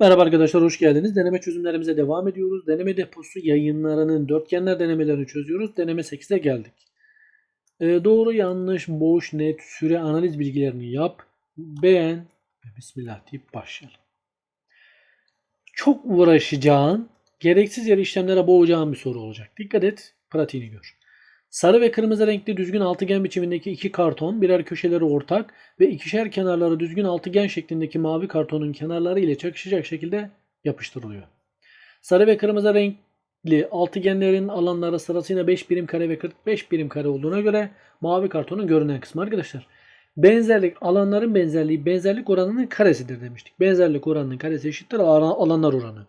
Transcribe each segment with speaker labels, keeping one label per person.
Speaker 1: Merhaba arkadaşlar hoş geldiniz. Deneme çözümlerimize devam ediyoruz. Deneme deposu yayınlarının dörtgenler denemelerini çözüyoruz. Deneme 8'e geldik. Ee, doğru yanlış boş net süre analiz bilgilerini yap. Beğen ve bismillah deyip başlayalım. Çok uğraşacağın, gereksiz yere işlemlere boğacağın bir soru olacak. Dikkat et, pratiğini gör. Sarı ve kırmızı renkli düzgün altıgen biçimindeki iki karton birer köşeleri ortak ve ikişer kenarları düzgün altıgen şeklindeki mavi kartonun kenarları ile çakışacak şekilde yapıştırılıyor. Sarı ve kırmızı renkli altıgenlerin alanları sırasıyla 5 birim kare ve 45 birim kare olduğuna göre mavi kartonun görünen kısmı arkadaşlar. Benzerlik alanların benzerliği benzerlik oranının karesidir demiştik. Benzerlik oranının karesi eşittir alanlar oranı.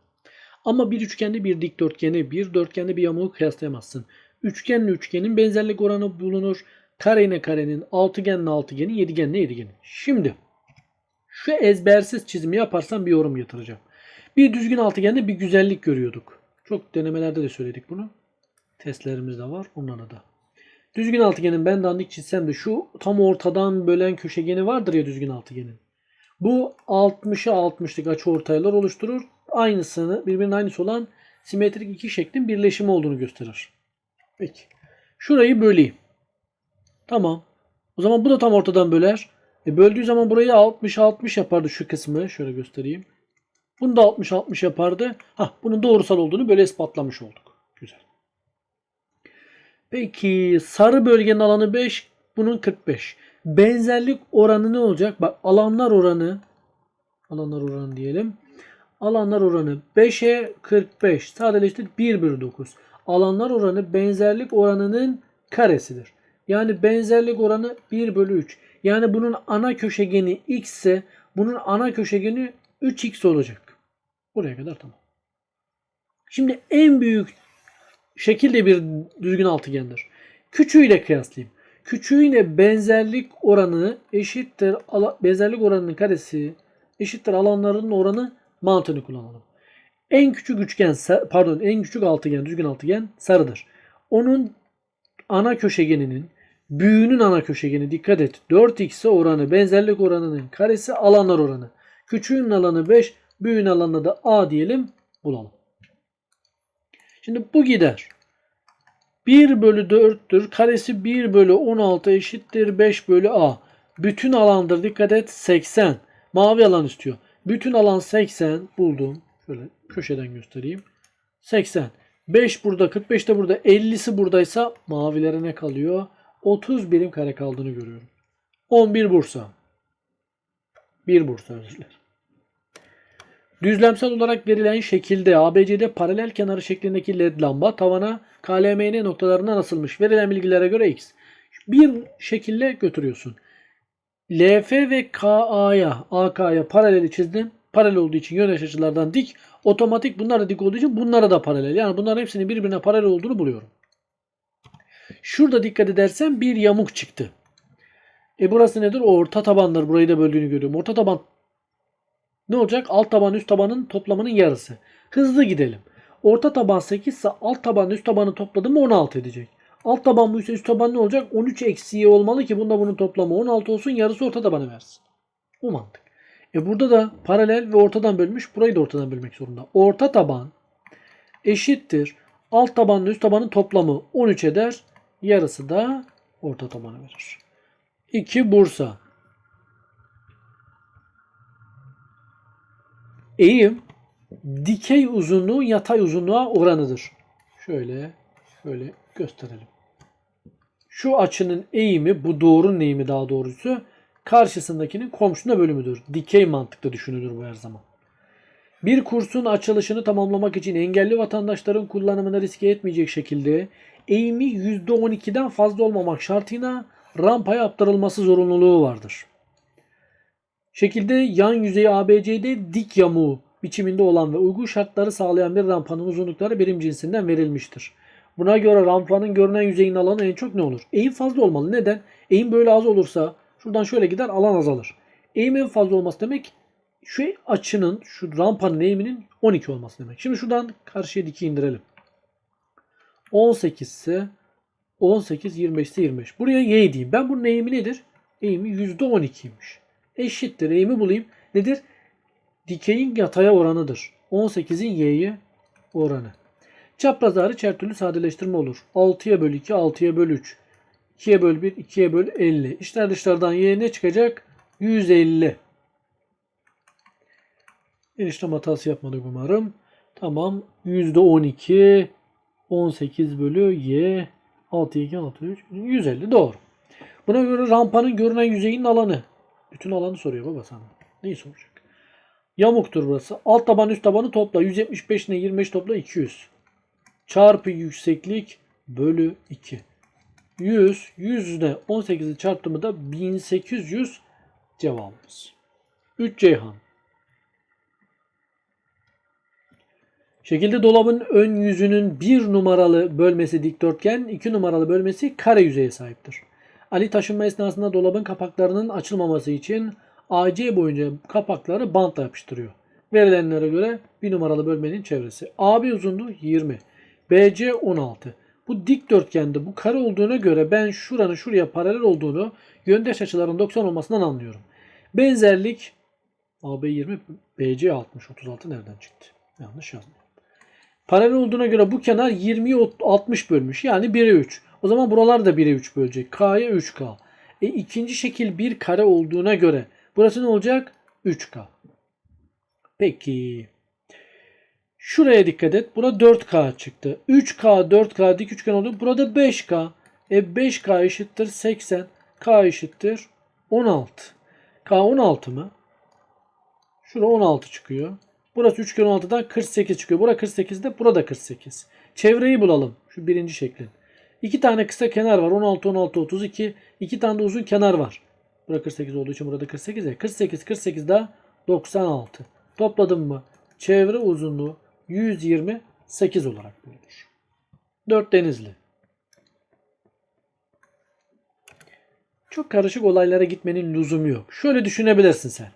Speaker 1: Ama bir üçgende bir dikdörtgeni, bir dörtgende bir yamuğu kıyaslayamazsın. Üçgenle üçgenin benzerlik oranı bulunur. Kareyle karenin, altıgenle altıgenin, yedigenle yedigenin. Şimdi şu ezbersiz çizimi yaparsam bir yorum getireceğim. Bir düzgün altıgende bir güzellik görüyorduk. Çok denemelerde de söyledik bunu. Testlerimiz de var. Onlara da. Düzgün altıgenin ben dandik çizsem de şu tam ortadan bölen köşegeni vardır ya düzgün altıgenin. Bu 60'a 60'lık açı ortaylar oluşturur. Aynısını birbirinin aynısı olan simetrik iki şeklin birleşimi olduğunu gösterir. Peki. Şurayı böleyim. Tamam. O zaman bu da tam ortadan böler. E böldüğü zaman burayı 60-60 yapardı şu kısmı. Şöyle göstereyim. Bunu da 60-60 yapardı. Hah, bunun doğrusal olduğunu böyle ispatlamış olduk. Güzel. Peki sarı bölgenin alanı 5. Bunun 45. Benzerlik oranı ne olacak? Bak alanlar oranı alanlar oranı diyelim. Alanlar oranı 5'e 45. Sadeleştir 1 bölü 9 alanlar oranı benzerlik oranının karesidir. Yani benzerlik oranı 1 bölü 3. Yani bunun ana köşegeni x ise bunun ana köşegeni 3x olacak. Buraya kadar tamam. Şimdi en büyük şekilde bir düzgün altıgendir. Küçüğüyle kıyaslayayım. Küçüğüyle benzerlik oranı eşittir benzerlik oranının karesi eşittir alanların oranı mantığını kullanalım. En küçük üçgen pardon en küçük altıgen düzgün altıgen sarıdır. Onun ana köşegeninin büyüğünün ana köşegeni dikkat et 4x'e oranı benzerlik oranının karesi alanlar oranı. Küçüğün alanı 5 büyüğün alanı da a diyelim bulalım. Şimdi bu gider. 1 bölü 4'tür. Karesi 1 bölü 16 eşittir 5 bölü a. Bütün alandır dikkat et 80. Mavi alan istiyor. Bütün alan 80 buldum. Şöyle köşeden göstereyim. 80. 5 burada 45 de burada 50'si buradaysa mavilere ne kalıyor? 30 birim kare kaldığını görüyorum. 11 Bursa. 1 Bursa özür Düzlemsel olarak verilen şekilde ABC'de paralel kenarı şeklindeki led lamba tavana KLMN noktalarından asılmış. Verilen bilgilere göre X. Bir şekilde götürüyorsun. LF ve KA'ya, AK'ya paraleli çizdim paralel olduğu için yöndeş açılardan dik. Otomatik bunlar da dik olduğu için bunlara da paralel. Yani bunların hepsinin birbirine paralel olduğunu buluyorum. Şurada dikkat edersen bir yamuk çıktı. E burası nedir? Orta tabanlar. Burayı da böldüğünü görüyorum. Orta taban ne olacak? Alt taban üst tabanın toplamının yarısı. Hızlı gidelim. Orta taban 8 ise alt taban üst tabanı topladım mı 16 edecek. Alt taban bu üst taban ne olacak? 13 eksiği olmalı ki bunda bunun toplamı 16 olsun yarısı orta tabanı versin. Bu mantık. E burada da paralel ve ortadan bölmüş. Burayı da ortadan bölmek zorunda. Orta taban eşittir. Alt tabanla üst tabanın toplamı 13 eder. Yarısı da orta tabanı verir. 2 Bursa. Eğim dikey uzunluğu yatay uzunluğa oranıdır. Şöyle şöyle gösterelim. Şu açının eğimi bu doğrunun eğimi daha doğrusu karşısındakinin komşuna bölümüdür. Dikey mantıkta düşünülür bu her zaman. Bir kursun açılışını tamamlamak için engelli vatandaşların kullanımını riske etmeyecek şekilde eğimi %12'den fazla olmamak şartıyla rampaya yaptırılması zorunluluğu vardır. Şekilde yan yüzeyi ABC'de dik yamuğu biçiminde olan ve uygun şartları sağlayan bir rampanın uzunlukları birim cinsinden verilmiştir. Buna göre rampanın görünen yüzeyin alanı en çok ne olur? Eğim fazla olmalı. Neden? Eğim böyle az olursa Şuradan şöyle gider alan azalır. Eğim en fazla olması demek şu açının şu rampanın eğiminin 12 olması demek. Şimdi şuradan karşıya diki indirelim. 18 ise 18 25 ise 25. Buraya y diyeyim. Ben bunun eğimi nedir? Eğimi %12'ymiş. Eşittir. Eğimi bulayım. Nedir? dikeyin yataya oranıdır. 18'in y'ye oranı. Çapraz hariç her türlü sadeleştirme olur. 6'ya böl 2, 6'ya böl 3. 2'ye böl 1, 2'ye böl 50. İşler dışlardan y ne çıkacak? 150. Bir işlem hatası yapmadık umarım. Tamam. %12 18 bölü y 6 2 6 3 150 doğru. Buna göre rampanın görünen yüzeyinin alanı. Bütün alanı soruyor baba sana. Neyi soracak? Yamuktur burası. Alt taban üst tabanı topla. 175 ne 25 topla 200. Çarpı yükseklik bölü 2. 100. 100 ne 18'i çarptığımı da 1800 cevabımız. 3 Ceyhan. Şekilde dolabın ön yüzünün 1 numaralı bölmesi dikdörtgen, 2 numaralı bölmesi kare yüzeye sahiptir. Ali taşınma esnasında dolabın kapaklarının açılmaması için AC boyunca kapakları bantla yapıştırıyor. Verilenlere göre 1 numaralı bölmenin çevresi. AB uzunluğu 20. BC 16. Bu dikdörtgende bu kare olduğuna göre ben şuranın şuraya paralel olduğunu yöndeş açıların 90 olmasından anlıyorum. Benzerlik AB 20, BC 60. 36 nereden çıktı? Yanlış yazdım. Paralel olduğuna göre bu kenar 20'yi 60 bölmüş. Yani 1'e 3. O zaman buralar da 1'e 3 bölecek. K'ya 3K. E ikinci şekil bir kare olduğuna göre burası ne olacak? 3K. Peki. Şuraya dikkat et. Bura 4K çıktı. 3K 4K dik üçgen oldu. Burada 5K. E 5K eşittir 80. K eşittir 16. K 16 mı? Şura 16 çıkıyor. Burası üçgen 16'dan 48 çıkıyor. Bura 48'de burada 48. Çevreyi bulalım. Şu birinci şeklin. İki tane kısa kenar var. 16, 16, 32. İki tane de uzun kenar var. Burada 48 olduğu için burada 48 ya. 48, 48 daha 96. Topladım mı? Çevre uzunluğu 128 olarak bulunur. 4 denizli. Çok karışık olaylara gitmenin lüzumu yok. Şöyle düşünebilirsin sen.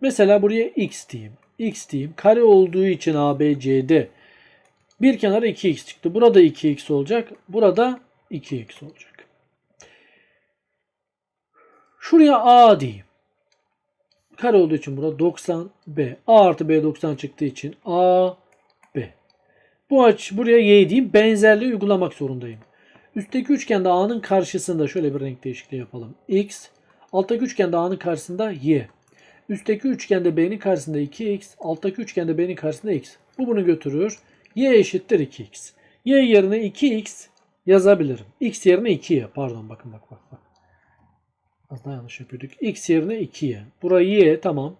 Speaker 1: Mesela buraya x diyeyim. x diyeyim. Kare olduğu için ABCD bir kenara 2x çıktı. Burada 2x olacak. Burada 2x olacak. Şuraya A diyeyim. Kare olduğu için burada 90 B. A artı B 90 çıktığı için A. Bu açı buraya Y diyeyim. Benzerliği uygulamak zorundayım. Üstteki üçgende A'nın karşısında şöyle bir renk değişikliği yapalım. X. Alttaki üçgende A'nın karşısında Y. Üstteki üçgende B'nin karşısında 2x. Alttaki üçgende B'nin karşısında x. Bu bunu götürür. Y eşittir 2x. Y yerine 2x yazabilirim. X yerine 2y. Pardon bakın bak bak bak. Az daha yanlış yapıyorduk. X yerine 2y. Burayı y tamam.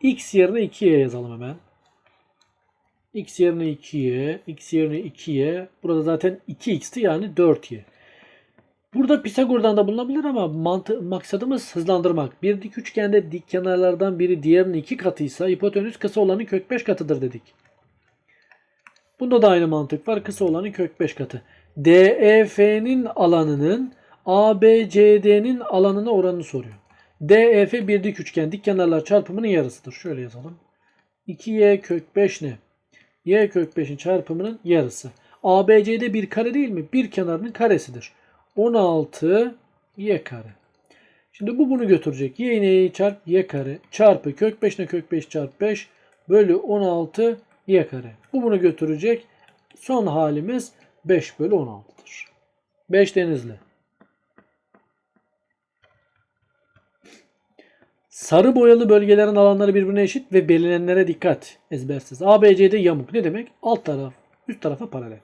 Speaker 1: X yerine 2y yazalım hemen. X yerine 2y. X yerine 2y. Burada zaten 2x'ti yani 4y. Burada Pisagor'dan da bulunabilir ama mantı, maksadımız hızlandırmak. Bir dik üçgende dik kenarlardan biri diğerinin iki katıysa hipotenüs kısa olanın kök 5 katıdır dedik. Bunda da aynı mantık var. Kısa olanın kök 5 katı. DEF'nin alanının ABCD'nin alanına oranını soruyor. DEF bir dik üçgen. Dik kenarlar çarpımının yarısıdır. Şöyle yazalım. 2y kök 5 ne? Y kök 5'in çarpımının yarısı. ABCD bir kare değil mi? Bir kenarının karesidir. 16 y kare. Şimdi bu bunu götürecek. y ile çarp y kare çarpı kök 5 ile kök 5 çarp 5 bölü 16 y kare. Bu bunu götürecek. Son halimiz 5 bölü 16'dır. 5 denizli. Sarı boyalı bölgelerin alanları birbirine eşit ve belirlenenlere dikkat. Ezbersiz. ABCD yamuk. Ne demek? Alt taraf, üst tarafa paralel.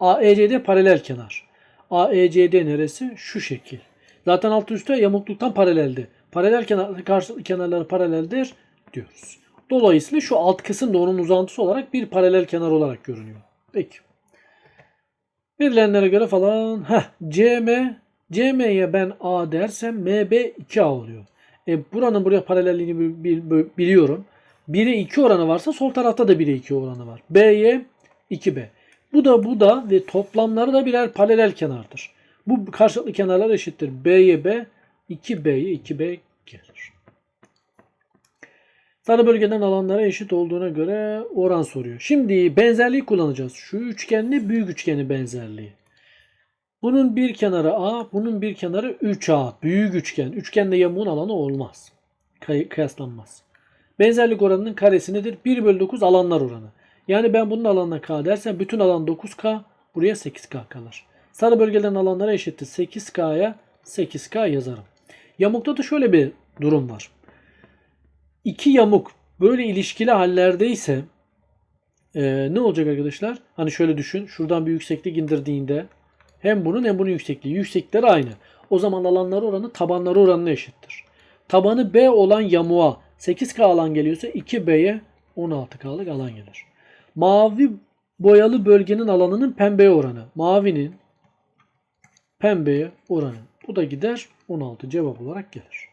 Speaker 1: AECD paralel kenar. AECD neresi? Şu şekil. Zaten altı üstte yamukluktan paraleldi. Paralel kenar, karşılıklı kenarları paraleldir diyoruz. Dolayısıyla şu alt kısım da onun uzantısı olarak bir paralel kenar olarak görünüyor. Peki. Verilenlere göre falan heh, CM CM'ye ben A dersem MB 2A oluyor. E, buranın buraya paralelliğini biliyorum. 1'e 2 oranı varsa sol tarafta da 1'e 2 oranı var. B'ye 2B. Bu da bu da ve toplamları da birer paralel kenardır. Bu karşılıklı kenarlar eşittir. B'ye B, 2B'ye 2B gelir. Sarı bölgeden alanlara eşit olduğuna göre oran soruyor. Şimdi benzerliği kullanacağız. Şu üçgenle büyük üçgeni benzerliği. Bunun bir kenarı A, bunun bir kenarı 3A. Büyük üçgen. Üçgende yamuğun alanı olmaz. Kıy kıyaslanmaz. Benzerlik oranının karesi nedir? 1 bölü 9 alanlar oranı. Yani ben bunun alanına k dersem bütün alan 9k buraya 8k kalır. Sarı bölgelerin alanları eşittir. 8k'ya 8k yazarım. Yamukta da şöyle bir durum var. İki yamuk böyle ilişkili hallerdeyse ee, ne olacak arkadaşlar? Hani şöyle düşün. Şuradan bir yükseklik indirdiğinde hem bunun hem bunun yüksekliği. Yükseklikleri aynı. O zaman alanları oranı tabanları oranına eşittir. Tabanı B olan yamuğa 8K alan geliyorsa 2B'ye 16K'lık alan gelir. Mavi boyalı bölgenin alanının pembeye oranı. Mavinin pembeye oranı. Bu da gider 16 cevap olarak gelir.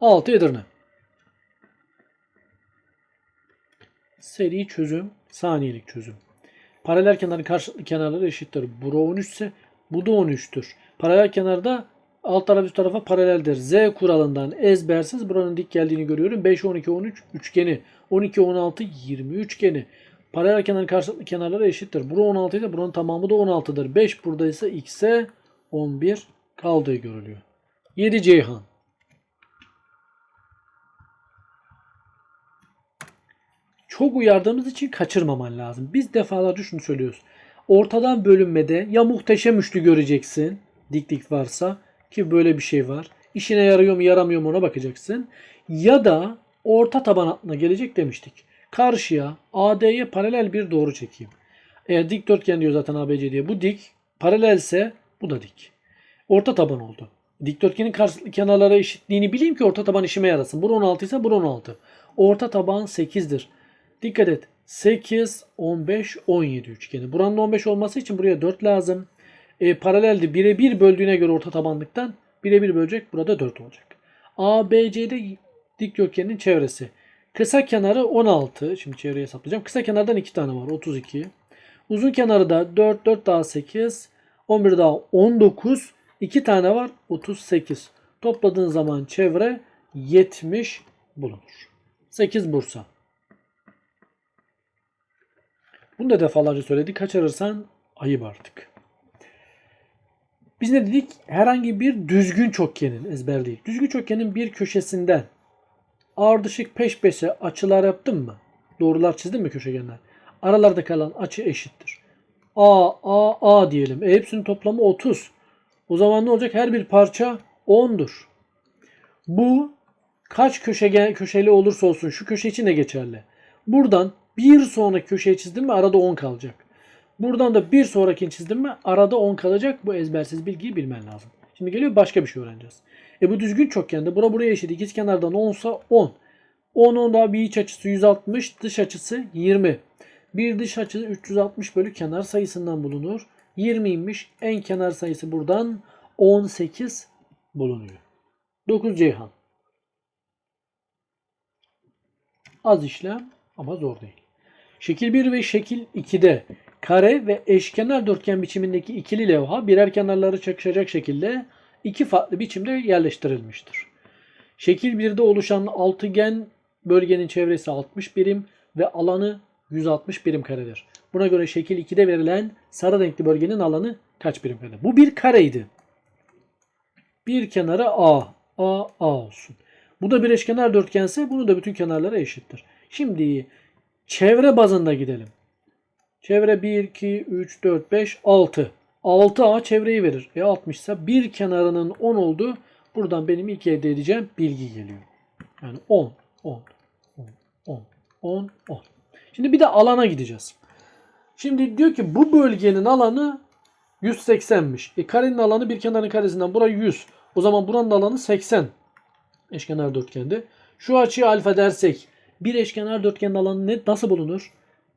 Speaker 1: 6 Edirne. Seri çözüm, saniyelik çözüm. Paralel kenarın karşılıklı kenarları eşittir. Bura 13 ise bu da 13'tür. Paralel kenarda alt taraf üst tarafa paraleldir. Z kuralından ezbersiz buranın dik geldiğini görüyorum. 5, 12, 13 üçgeni. 12, 16, 20 üçgeni. Paralel kenarın karşılıklı kenarları eşittir. Bura 16 ise buranın tamamı da 16'dır. 5 buradaysa x'e 11 kaldığı görülüyor. 7 Ceyhan. çok uyardığımız için kaçırmaman lazım. Biz defalarca şunu söylüyoruz. Ortadan bölünmede ya muhteşem üçlü göreceksin. Diklik varsa ki böyle bir şey var. İşine yarıyor mu yaramıyor mu ona bakacaksın. Ya da orta taban altına gelecek demiştik. Karşıya AD'ye paralel bir doğru çekeyim. Eğer dikdörtgen diyor zaten ABC diye. Bu dik. Paralelse bu da dik. Orta taban oldu. Dikdörtgenin karşılıklı kenarlara eşitliğini bileyim ki orta taban işime yarasın. Bura 16 ise bura 16. Orta taban 8'dir. Dikkat et. 8, 15, 17 üçgeni. Buranın 15 olması için buraya 4 lazım. E, paralelde birebir böldüğüne göre orta tabanlıktan birebir bölecek. Burada 4 olacak. ABC'de dikdörtgenin çevresi. Kısa kenarı 16. Şimdi çevreyi hesaplayacağım. Kısa kenardan 2 tane var. 32. Uzun kenarı da 4, 4 daha 8. 11 daha 19. 2 tane var. 38. Topladığın zaman çevre 70 bulunur. 8 Bursa. Bunu da defalarca söyledik. Kaçırırsan ayıp artık. Biz ne dedik? Herhangi bir düzgün çokgenin ezber değil. Düzgün çokgenin bir köşesinden ardışık peş peşe açılar yaptın mı? Doğrular çizdin mi köşegenler? Aralarda kalan açı eşittir. A, A, A diyelim. E hepsinin toplamı 30. O zaman ne olacak? Her bir parça 10'dur. Bu kaç köşegen, köşeli olursa olsun şu köşe için de geçerli. Buradan bir sonraki köşeyi çizdim mi arada 10 kalacak. Buradan da bir sonrakini çizdim mi arada 10 kalacak. Bu ezbersiz bilgiyi bilmen lazım. Şimdi geliyor başka bir şey öğreneceğiz. E bu düzgün çokgende bura buraya eşit. İkiz kenardan 10 olsa 10. 10 10 daha bir iç açısı 160, dış açısı 20. Bir dış açı 360 bölü kenar sayısından bulunur. 20'ymiş. En kenar sayısı buradan 18 bulunuyor. 9 Ceyhan. Az işlem ama zor değil. Şekil 1 ve şekil 2'de kare ve eşkenar dörtgen biçimindeki ikili levha birer kenarları çakışacak şekilde iki farklı biçimde yerleştirilmiştir. Şekil 1'de oluşan altıgen bölgenin çevresi 60 birim ve alanı 160 birim karedir. Buna göre şekil 2'de verilen sarı renkli bölgenin alanı kaç birim karedir? Bu bir kareydi. Bir kenarı A. A, A olsun. Bu da bir eşkenar dörtgense bunu da bütün kenarlara eşittir. Şimdi çevre bazında gidelim. Çevre 1, 2, 3, 4, 5, 6. 6A çevreyi verir. E 60 ise bir kenarının 10 olduğu buradan benim ilk elde edeceğim bilgi geliyor. Yani 10, 10, 10, 10, 10, 10. Şimdi bir de alana gideceğiz. Şimdi diyor ki bu bölgenin alanı 180'miş. E karenin alanı bir kenarın karesinden buraya 100. O zaman buranın alanı 80. Eşkenar dörtgende. Şu açıyı alfa dersek bir eşkenar dörtgenin alanı ne, nasıl bulunur?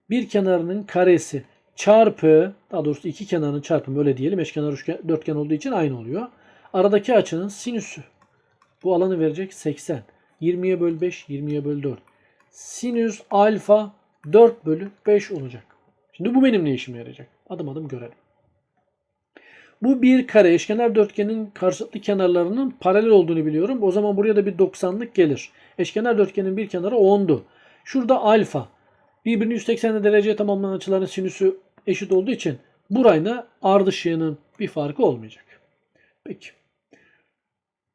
Speaker 1: Bir kenarının karesi çarpı daha doğrusu iki kenarının çarpımı öyle diyelim. Eşkenar üçgen, dörtgen olduğu için aynı oluyor. Aradaki açının sinüsü. Bu alanı verecek 80. 20'ye böl 5, 20'ye böl 4. Sinüs alfa 4 bölü 5 olacak. Şimdi bu benim ne işime yarayacak? Adım adım görelim. Bu bir kare eşkenar dörtgenin karşılıklı kenarlarının paralel olduğunu biliyorum. O zaman buraya da bir 90'lık gelir. Eşkenar dörtgenin bir kenarı 10'du. Şurada alfa. Birbirini 180 dereceye tamamlanan açıların sinüsü eşit olduğu için burayla ardışığının bir farkı olmayacak. Peki.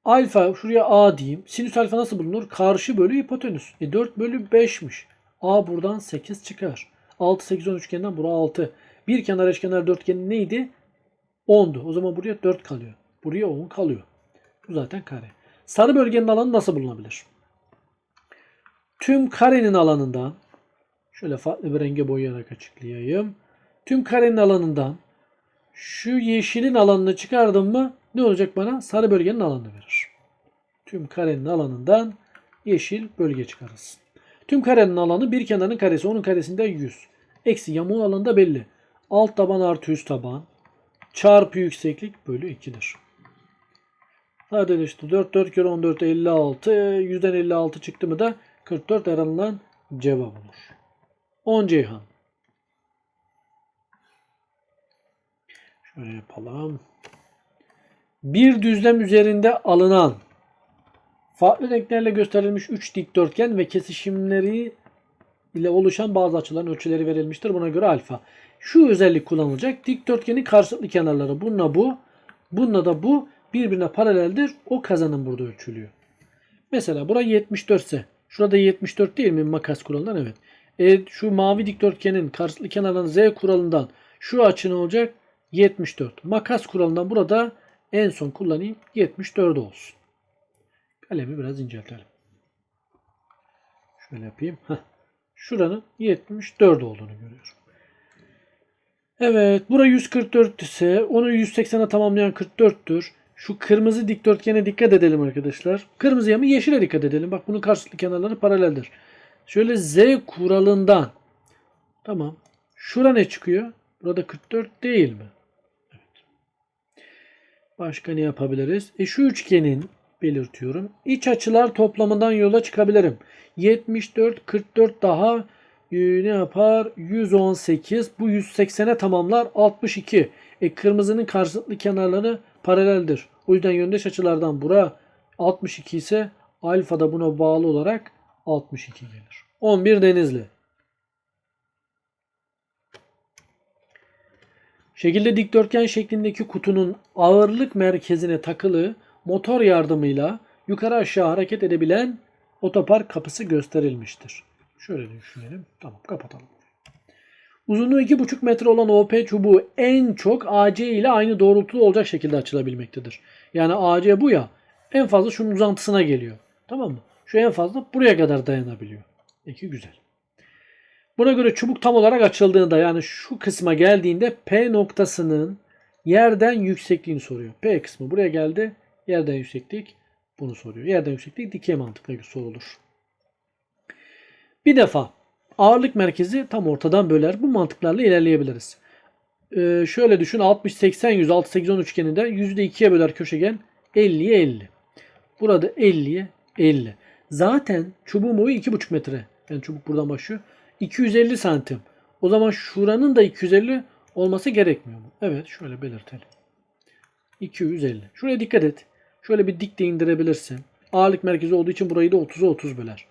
Speaker 1: Alfa şuraya A diyeyim. Sinüs alfa nasıl bulunur? Karşı bölü hipotenüs. E 4 bölü 5'miş. A buradan 8 çıkar. 6, 8, 10 üçgeninden bura 6. Bir kenar eşkenar dörtgenin neydi? 10'du. O zaman buraya 4 kalıyor. Buraya 10 kalıyor. Bu zaten kare. Sarı bölgenin alanı nasıl bulunabilir? Tüm karenin alanından şöyle farklı bir renge boyayarak açıklayayım. Tüm karenin alanından şu yeşilin alanını çıkardım mı ne olacak bana? Sarı bölgenin alanını verir. Tüm karenin alanından yeşil bölge çıkarırız. Tüm karenin alanı bir kenarın karesi. Onun karesinde 100. Eksi yamuğun alanı da belli. Alt taban artı üst taban çarpı yükseklik bölü 2'dir. Sadeleşti. 4 4 kere 14 56. 100'den 56 çıktı mı da 44 aranılan cevap olur. 10 Ceyhan. Şöyle yapalım. Bir düzlem üzerinde alınan farklı renklerle gösterilmiş 3 dikdörtgen ve kesişimleri ile oluşan bazı açıların ölçüleri verilmiştir. Buna göre alfa. Şu özellik kullanılacak. Dikdörtgenin karşılıklı kenarları bununla bu, bununla da bu birbirine paraleldir. O kazanım burada ölçülüyor. Mesela bura 74 ise şurada 74 değil mi makas kuralından? Evet. E, şu mavi dikdörtgenin karşılıklı kenarlarının Z kuralından şu açı ne olacak? 74. Makas kuralından burada en son kullanayım 74 olsun. Kalemi biraz inceltelim. Şöyle yapayım. Heh. Şuranın 74 olduğunu görüyorum. Evet. Bura 144 ise onu 180'e tamamlayan 44'tür. Şu kırmızı dikdörtgene dikkat edelim arkadaşlar. Kırmızıya mı yeşile dikkat edelim. Bak bunun karşılıklı kenarları paraleldir. Şöyle Z kuralından tamam. Şura ne çıkıyor? Burada 44 değil mi? Evet. Başka ne yapabiliriz? E şu üçgenin belirtiyorum. İç açılar toplamından yola çıkabilirim. 74, 44 daha e, ne yapar? 118. Bu 180'e tamamlar 62. E kırmızının karşılıklı kenarları paraleldir. O yüzden yöndeş açılardan bura 62 ise alfa da buna bağlı olarak 62 gelir. 11 Denizli. Şekilde dikdörtgen şeklindeki kutunun ağırlık merkezine takılı motor yardımıyla yukarı aşağı hareket edebilen otopark kapısı gösterilmiştir. Şöyle düşünelim. Tamam kapatalım. Uzunluğu 2,5 metre olan OP çubuğu en çok AC ile aynı doğrultuda olacak şekilde açılabilmektedir. Yani AC bu ya en fazla şunun uzantısına geliyor. Tamam mı? Şu en fazla buraya kadar dayanabiliyor. Peki güzel. Buna göre çubuk tam olarak açıldığında yani şu kısma geldiğinde P noktasının yerden yüksekliğini soruyor. P kısmı buraya geldi. Yerden yükseklik bunu soruyor. Yerden yükseklik dikey mantıkla sorulur. Bir defa ağırlık merkezi tam ortadan böler. Bu mantıklarla ilerleyebiliriz. Ee, şöyle düşün 60 80 100 6 8 10 üçgeninde %2'ye böler köşegen 50'ye 50. Burada 50'ye 50. Zaten çubuğun boyu 2,5 metre. Yani çubuk buradan başlıyor. 250 santim. O zaman şuranın da 250 olması gerekmiyor mu? Evet şöyle belirtelim. 250. Şuraya dikkat et. Şöyle bir dik de indirebilirsin. Ağırlık merkezi olduğu için burayı da 30'a 30 böler.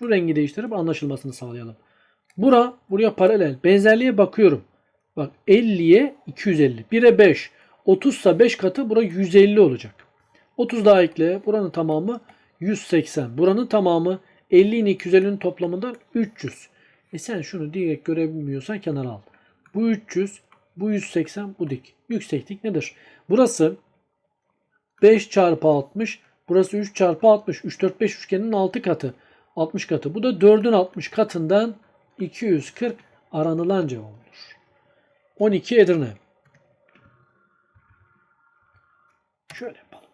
Speaker 1: Şu rengi değiştirip anlaşılmasını sağlayalım. Bura buraya paralel. Benzerliğe bakıyorum. Bak 50'ye 250. 1'e 5. 30 ise 5 katı bura 150 olacak. 30 daha ekle. Buranın tamamı 180. Buranın tamamı 50 ile 250'nin toplamından 300. E sen şunu direkt görebilmiyorsan kenara al. Bu 300, bu 180, bu dik. Yükseklik nedir? Burası 5 çarpı 60, burası 3 çarpı 60. 3, 4, 5 üçgenin 6 katı. 60 katı. Bu da 4'ün 60 katından 240 aranılan cevap olur. 12 Edirne. Şöyle yapalım.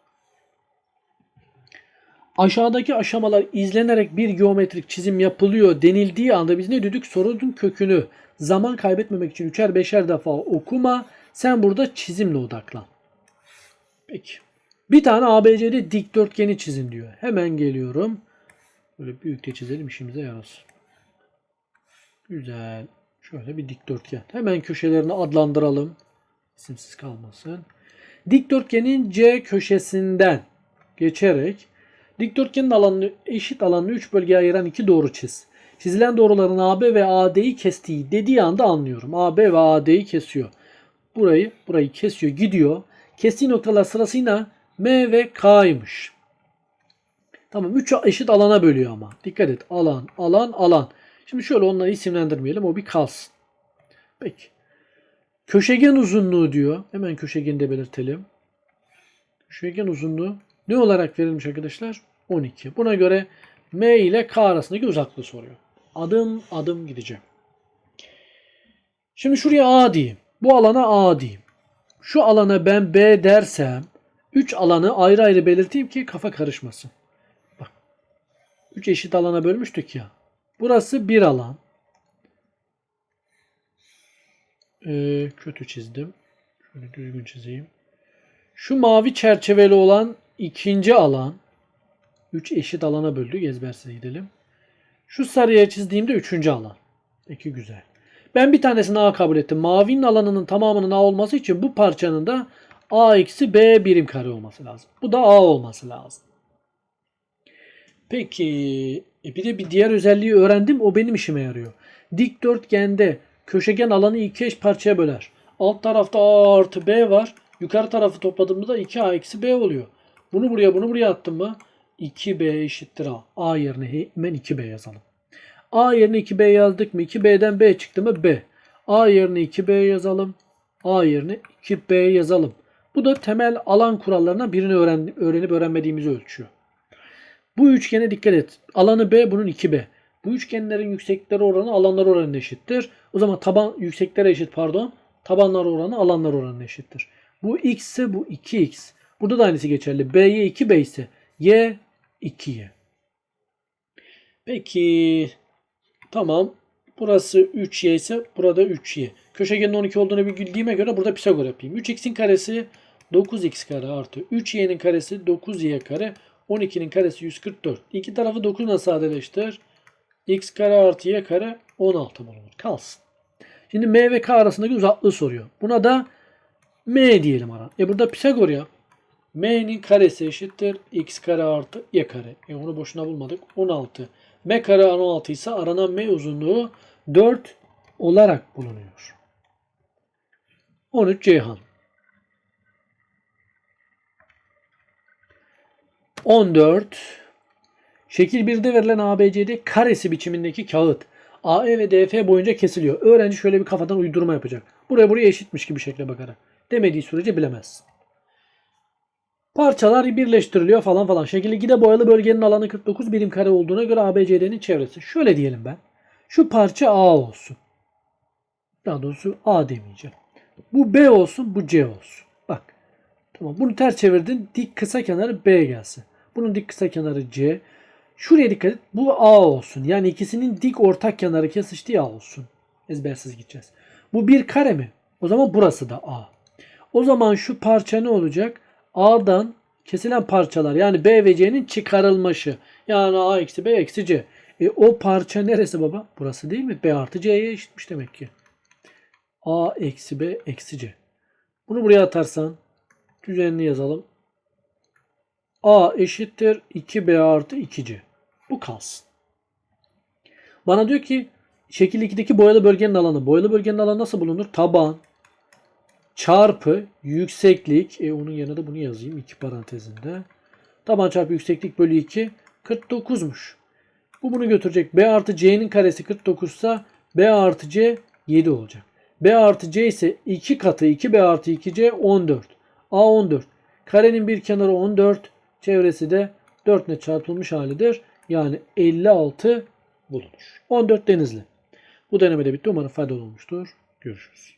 Speaker 1: Aşağıdaki aşamalar izlenerek bir geometrik çizim yapılıyor denildiği anda biz ne dedik? Sorunun kökünü zaman kaybetmemek için üçer beşer defa okuma. Sen burada çizimle odaklan. Peki. Bir tane ABC'de dikdörtgeni çizin diyor. Hemen geliyorum. Böyle büyük de çizelim işimize yarasın. Güzel. Şöyle bir dikdörtgen. Hemen köşelerini adlandıralım. İsimsiz kalmasın. Dikdörtgenin C köşesinden geçerek dikdörtgenin alanını eşit alanını 3 bölgeye ayıran iki doğru çiz. Çizilen doğruların AB ve AD'yi kestiği dediği anda anlıyorum. AB ve AD'yi kesiyor. Burayı, burayı kesiyor, gidiyor. Kestiği noktalar sırasıyla M ve K'ymış. Tamam 3 eşit alana bölüyor ama. Dikkat et. Alan, alan, alan. Şimdi şöyle onları isimlendirmeyelim. O bir kalsın. Peki. Köşegen uzunluğu diyor. Hemen köşegeni de belirtelim. Köşegen uzunluğu ne olarak verilmiş arkadaşlar? 12. Buna göre M ile K arasındaki uzaklığı soruyor. Adım adım gideceğim. Şimdi şuraya A diyeyim. Bu alana A diyeyim. Şu alana ben B dersem 3 alanı ayrı ayrı belirteyim ki kafa karışmasın. Bak. 3 eşit alana bölmüştük ya. Burası bir alan. Ee, kötü çizdim. Şöyle düzgün çizeyim. Şu mavi çerçeveli olan ikinci alan. 3 eşit alana böldük. Ezbersiz gidelim. Şu sarıya çizdiğimde üçüncü alan. Peki güzel. Ben bir tanesini A kabul ettim. Mavinin alanının tamamının A olması için bu parçanın da A eksi B birim kare olması lazım. Bu da A olması lazım. Peki e bir de bir diğer özelliği öğrendim. O benim işime yarıyor. Dikdörtgende köşegen alanı iki eş parçaya böler. Alt tarafta A artı B var. Yukarı tarafı topladığımda da 2A eksi B oluyor. Bunu buraya bunu buraya attım mı? 2B eşittir A. A yerine hemen 2B yazalım. A yerine 2B yazdık mı? 2B'den B çıktı mı? B. A yerine 2B yazalım. A yerine 2B yazalım. Bu da temel alan kurallarından birini öğren, öğrenip öğrenmediğimizi ölçüyor. Bu üçgene dikkat et. Alanı B bunun 2B. Bu üçgenlerin yükseklikleri oranı alanlar oranına eşittir. O zaman taban yüksekleri eşit pardon. Tabanlar oranı alanlar oranına eşittir. Bu x ise bu 2x. Burada da aynısı geçerli. B'ye 2B ise y 2y. Peki tamam. Burası 3y ise burada 3y. Köşegenin 12 olduğunu bildiğime göre burada Pisagor yapayım. 3x'in karesi 9x kare artı 3y'nin karesi 9y kare 12'nin karesi 144. İki tarafı 9 ile sadeleştir. x kare artı y kare 16 bulunur. Kalsın. Şimdi m ve k arasındaki uzaklığı soruyor. Buna da m diyelim ara. E burada Pisagor yap. m'nin karesi eşittir x kare artı y kare. E onu boşuna bulmadık. 16. m kare 16 ise aranan m uzunluğu 4 olarak bulunuyor. 13 Ceyhan. 14. Şekil 1'de verilen ABCD karesi biçimindeki kağıt AE ve DF boyunca kesiliyor. Öğrenci şöyle bir kafadan uydurma yapacak. Buraya buraya eşitmiş gibi şekle bakarak. Demediği sürece bilemez. Parçalar birleştiriliyor falan falan. Şekil 2'de boyalı bölgenin alanı 49 birim kare olduğuna göre ABCD'nin çevresi. Şöyle diyelim ben. Şu parça A olsun. Daha doğrusu A demeyeceğim. Bu B olsun, bu C olsun. Bak. Tamam. Bunu ters çevirdin. Dik kısa kenarı B gelsin. Bunun dik kısa kenarı C. Şuraya dikkat et. Bu A olsun. Yani ikisinin dik ortak kenarı kesiştiği A olsun. Ezbersiz gideceğiz. Bu bir kare mi? O zaman burası da A. O zaman şu parça ne olacak? A'dan kesilen parçalar yani B ve C'nin çıkarılması. Yani A eksi B eksi C. E o parça neresi baba? Burası değil mi? B artı C'ye eşitmiş demek ki. A eksi B eksi C. Bunu buraya atarsan düzenli yazalım. A eşittir 2B artı 2C. Bu kalsın. Bana diyor ki şekil 2'deki boyalı bölgenin alanı. Boyalı bölgenin alanı nasıl bulunur? Taban çarpı yükseklik. E onun yerine de bunu yazayım iki parantezinde. Taban çarpı yükseklik bölü 2 49'muş. Bu bunu götürecek. B artı C'nin karesi 49 ise B artı C 7 olacak. B artı C ise 2 katı 2B artı 2C 14. A 14. Karenin bir kenarı 14. Çevresi de 4 ile çarpılmış halidir. Yani 56 bulunur. 14 denizli. Bu deneme de bitti. Umarım faydalı olmuştur. Görüşürüz.